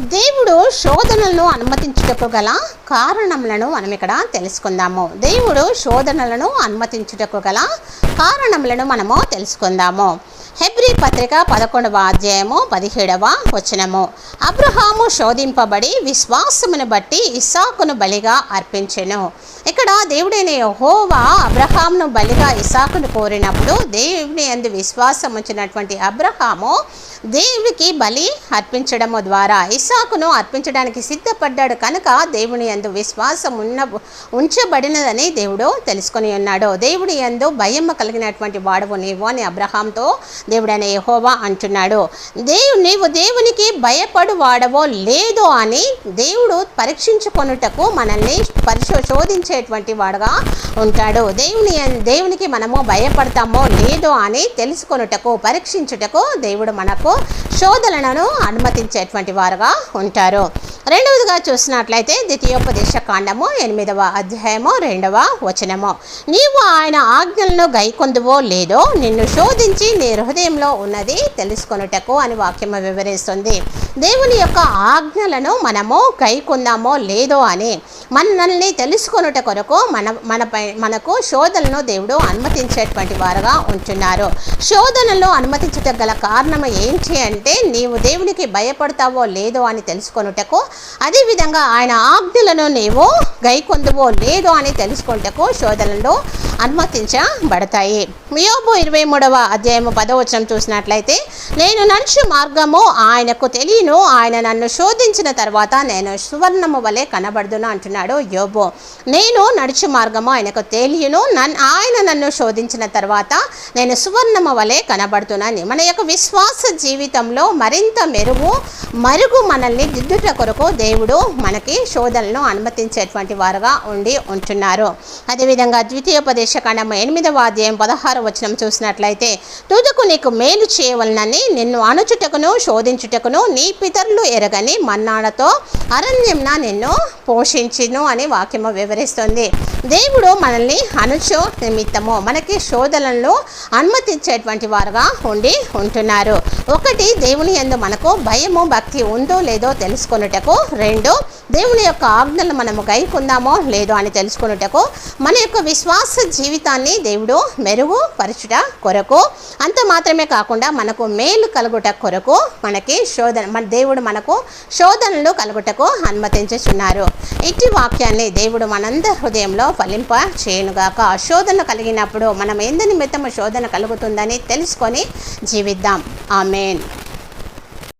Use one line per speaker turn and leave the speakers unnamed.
దేవుడు శోధనలను అనుమతించుటకు గల కారణములను మనం ఇక్కడ తెలుసుకుందాము. దేవుడు శోధనలను అనుమతించుటకు గల కారణములను మనము తెలుసుకుందాము. హెబ్రి పత్రిక పదకొండవ అధ్యాయము పదిహేడవ వచనము. అబ్రహాము శోధింపబడి విశ్వాసమును బట్టి ఇస్సాకును బలిగా అర్పించెను. ఇక్కడ దేవుడైన యహోవా అబ్రహాంను బలిగా ఇసాకును కోరినప్పుడు దేవుని అందు విశ్వాసం ఉంచినటువంటి అబ్రహాము దేవునికి బలి అర్పించడము ద్వారా ఇసాకును అర్పించడానికి సిద్ధపడ్డాడు కనుక దేవుని యందు విశ్వాసం ఉన్న ఉంచబడినదని దేవుడు తెలుసుకొని ఉన్నాడు. దేవుడి యందు భయం కలిగినటువంటి వాడవు నీవు అని అబ్రహాంతో దేవుడైన యహోవా అంటున్నాడు. దేవు నీవు దేవునికి భయపడు వాడవో లేదో అని దేవుడు పరీక్షించుకొనుటకు మనల్ని పరిశో శోధించేటువంటి వాడుగా ఉంటాడు. దేవుని దేవునికి మనము భయపడతామో లేదో అని తెలుసుకొనుటకు పరీక్షించుటకు దేవుడు మనకు శోధనలను అనుమతించేటువంటి వారుగా ఉంటారు. రెండవదిగా చూసినట్లయితే ద్వితీయోపదేశ కాండము ఎనిమిదవ అధ్యాయము రెండవ వచనము. నీవు ఆయన ఆజ్ఞలను గైకొందువో లేదో నిన్ను శోధించి నీ హృదయంలో ఉన్నది తెలుసుకొనుటకు అని వాక్యము వివరిస్తుంది. దేవుని యొక్క ఆజ్ఞలను మనము గైకొందామో లేదో అని మనల్ని తెలుసుకొనుట కొరకు మన మనపై మనకు శోధనను దేవుడు అనుమతించేటువంటి వారుగా ఉంటున్నారు. శోధనలో అనుమతించట గల కారణం ఏంటి అంటే నీవు దేవునికి భయపడతావో లేదో అని తెలుసుకొనుటకు అదేవిధంగా ఆయన ఆజ్ఞలను నీవు గైకొందువో లేదో అని తెలుసుకొనుటకు శోధనలు అనుమతించబడతాయి. యోబు ఇరవై మూడవ అధ్యాయము పదవచనం చూసినట్లయితే నేను నడుచు మార్గము ఆయనకు తెలియను. ఆయన నన్ను శోధించిన తర్వాత నేను సువర్ణము వలె కనబడుదును అన్నాడు యోబో. నేను నడుచు మార్గము ఆయనకు తెలియను. నన్ ఆయన నన్ను శోధించిన తర్వాత నేను సువర్ణమ వలె కనబడుతున్నాను. మన యొక్క విశ్వాస జీవితంలో మరింత మెరుగు మరుగు మనల్ని దిద్దుట కొరకు దేవుడు మనకి శోధనలను అనుమతించేటువంటి వారుగా ఉండి ఉంటున్నారు. అదేవిధంగా ద్వితీయోపదేశ కాండం ఎనిమిదవ అధ్యాయం పదహారు వచనం చూసినట్లయితే తుదకు నీకు మేలు చేయవలనని నిన్ను అణుచుటకును శోధించుటకును నీ పితరులు ఎరగని మన్నాడతో అరణ్యంన నిన్ను పోషించి పోషించును అని వాక్యము వివరిస్తుంది. దేవుడు మనల్ని అనుచో నిమిత్తము మనకి శోధనలో అనుమతించేటువంటి వారుగా ఉండి ఉంటున్నారు. ఒకటి దేవుని ఎందు మనకు భయము భక్తి ఉందో లేదో తెలుసుకొనుటకు. రెండు దేవుని యొక్క ఆజ్ఞలు మనము గైకుందామో లేదో అని తెలుసుకొనుటకు. మన యొక్క విశ్వాస జీవితాన్ని దేవుడు మెరుగుపరచుట కొరకు. అంత మాత్రమే కాకుండా మనకు మేలు కలుగుట కొరకు మనకి శోధన మన దేవుడు మనకు శోధనలు కలుగుటకు అనుమతించుచున్నారు. ఇటు వాక్యాన్ని దేవుడు మనందరి హృదయంలో ఫలింప చేయనుగాక. శోధన కలిగినప్పుడు మనం ఎందు నిమిత్తము శోధన కలుగుతుందని తెలుసుకొని జీవిద్దాం. ఆమెన్.